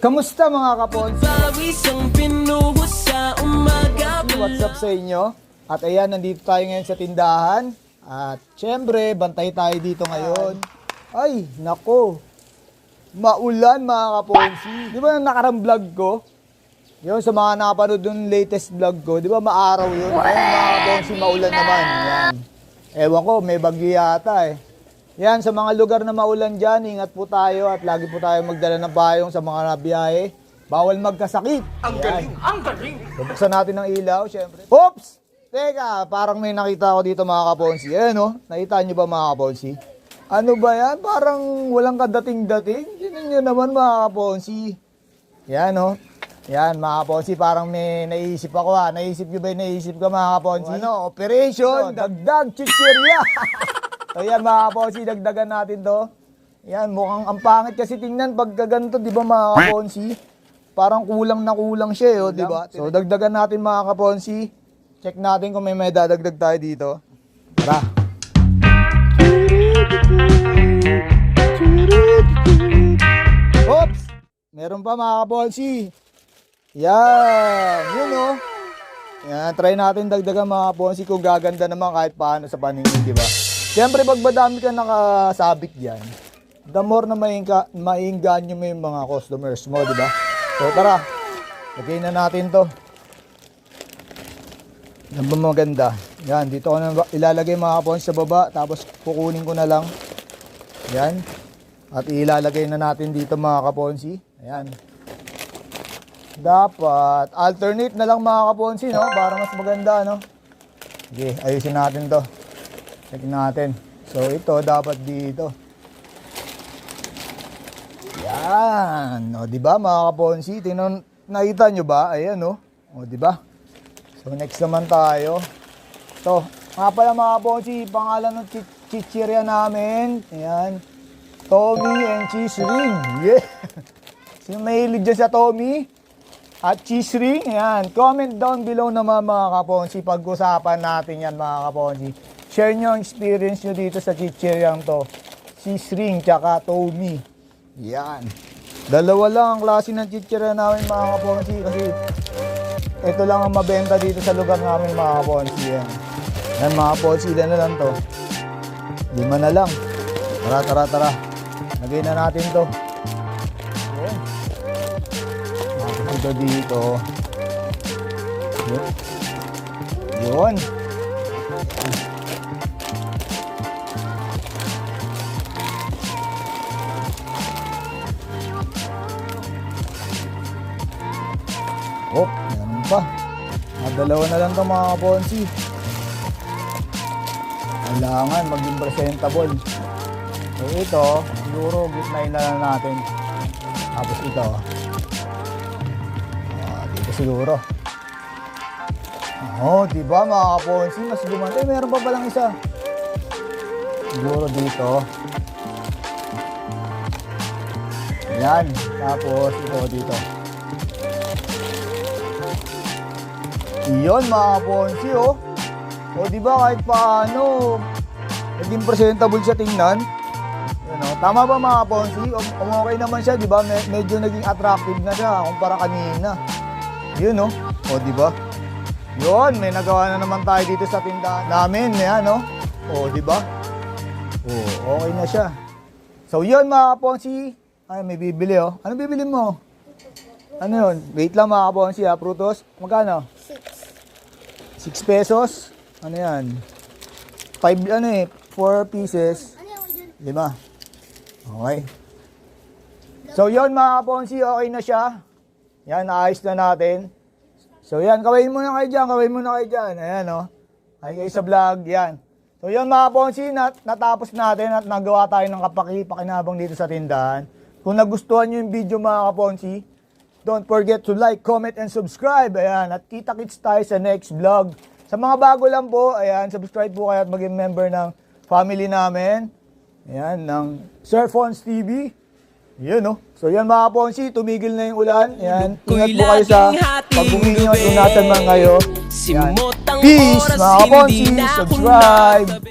Kamusta mga umaga What's up sa inyo? At ayan, nandito tayo ngayon sa tindahan. At syempre, bantay tayo dito ngayon. Ay, nako. Maulan mga kaponsi. Di ba yung nakarang vlog ko? Yun, sa mga nakapanood yung latest vlog ko, di ba maaraw yun? Ayun mga kaponsi, maulan naman. Yan. Ewan ko, may bagyo yata eh. Yan, sa mga lugar na maulan dyan, ingat po tayo at lagi po tayo magdala ng payong sa mga nabiyahe. Bawal magkasakit. Ang galing, ang galing. Bubuksan natin ng ilaw, syempre. Oops! Teka, parang may nakita ako dito mga kaponsi. Ayan oh, nakita nyo ba mga kaponsi? Ano ba yan? Parang walang kadating-dating. Tignan nyo naman mga kaponsi. Yan oh. Yan mga kaponsi, parang may naisip ako ha. Naisip nyo ba yung naisip ko mga kaponsi? Ano, operation, dagdag chichirya. so yan mga kaponsi, dagdagan natin to. Yan, mukhang ang pangit kasi tingnan pag ganito, di ba mga kaponsi? Parang kulang na kulang siya, eh, oh, di ba? So dagdagan natin mga kaponsi. Check natin kung may may dadagdag tayo dito. Tara. Oops! Meron pa mga kaponsi. Yan, yun oh. Yan, try natin dagdagan mga kaponsi kung gaganda naman kahit paano sa paningin, di ba? Siyempre, pag madami ka nakasabit dyan, the more na maingka, mainganyo mo yung mga customers mo, di ba? So, tara. Lagay na natin to. Yan ba maganda? Yan, dito ko na ilalagay mga kaponsi sa baba, tapos kukunin ko na lang. Yan. At ilalagay na natin dito mga kaponsi. Ayan. Dapat alternate na lang mga kaponsi, no? Para mas maganda, no? Sige, ayusin natin to. Check natin. So, ito dapat dito. Yan. O, di ba mga kaponsi? Tingnan, nakita nyo ba? Ayan, no? O, di ba? So, next naman tayo. Ito. Nga pala mga kaponsi, pangalan ng chi- chichirya namin. Ayan. Tommy and Cheese Ring. Yeah. Sino mahilig dyan sa Tommy? At cheese ring, yan. Comment down below naman mga kaponsi. Pag-usapan natin yan mga kaponsi. Share nyo ang experience nyo dito sa chichiryang to. Cheese ring, tsaka Tommy. Yan. Dalawa lang ang klase ng chichirya namin mga kaponsi. Kasi ito lang ang mabenta dito sa lugar namin mga kaponsi. Yan. Yan mga kaponsi, ilan na lang to. Lima na lang. Tara, tara, tara. Lagay na natin to. Yan. Ito dito. Yun. Yun. Mga dalawa na lang ito mga kaponsi. Kailangan maging presentable. So ito, siguro gitnain na lang natin. Tapos ito, Ah, dito siguro. Oo, oh, di ba mga kaponsi, mas gumanda. Eh, meron pa palang isa. Siguro dito. Yan. Tapos ito dito. Iyon mga kaponsi, oh. O di ba kahit paano, naging presentable siya tingnan. Yan, oh. Tama ba mga kaponsi? Um, okay naman siya, di ba? Me- medyo naging attractive na siya kumpara kanina. Yun, no? O, di ba? Yun, may nagawa na naman tayo dito sa tindahan namin. Yan, no? O, di ba? O, okay na siya. So, yun mga kaponsi. Ay, may bibili, oh. Ano bibili mo? Ano yun? Wait lang mga kaponsi, ha? Prutos? Magkano? 6 pesos? Ano yan? 5, ano eh, 4 pieces. Lima. Okay. So, yun mga kaponsi, okay na siya. Yan, naayos na natin. So, yan, kawin muna kayo dyan, kawin muna kayo dyan. Ayan, no? Ay kayo sa vlog, yan. So, yun mga kaponsi, nat natapos natin at nagawa tayo ng kapaki-pakinabang dito sa tindahan. Kung nagustuhan nyo yung video mga kaponsi, don't forget to like, comment, and subscribe. Ayan, at kita-kits tayo sa next vlog. Sa mga bago lang po, ayan, subscribe po kayo at maging member ng family namin. Ayan, ng Sir Fons TV. Yun, no? So, yan mga Ponsi, tumigil na yung ulan. Ayan, ingat po kayo sa pagbuminyo at kung nasan man kayo. Yan. Simot ang Peace, mga Ponsi. Subscribe.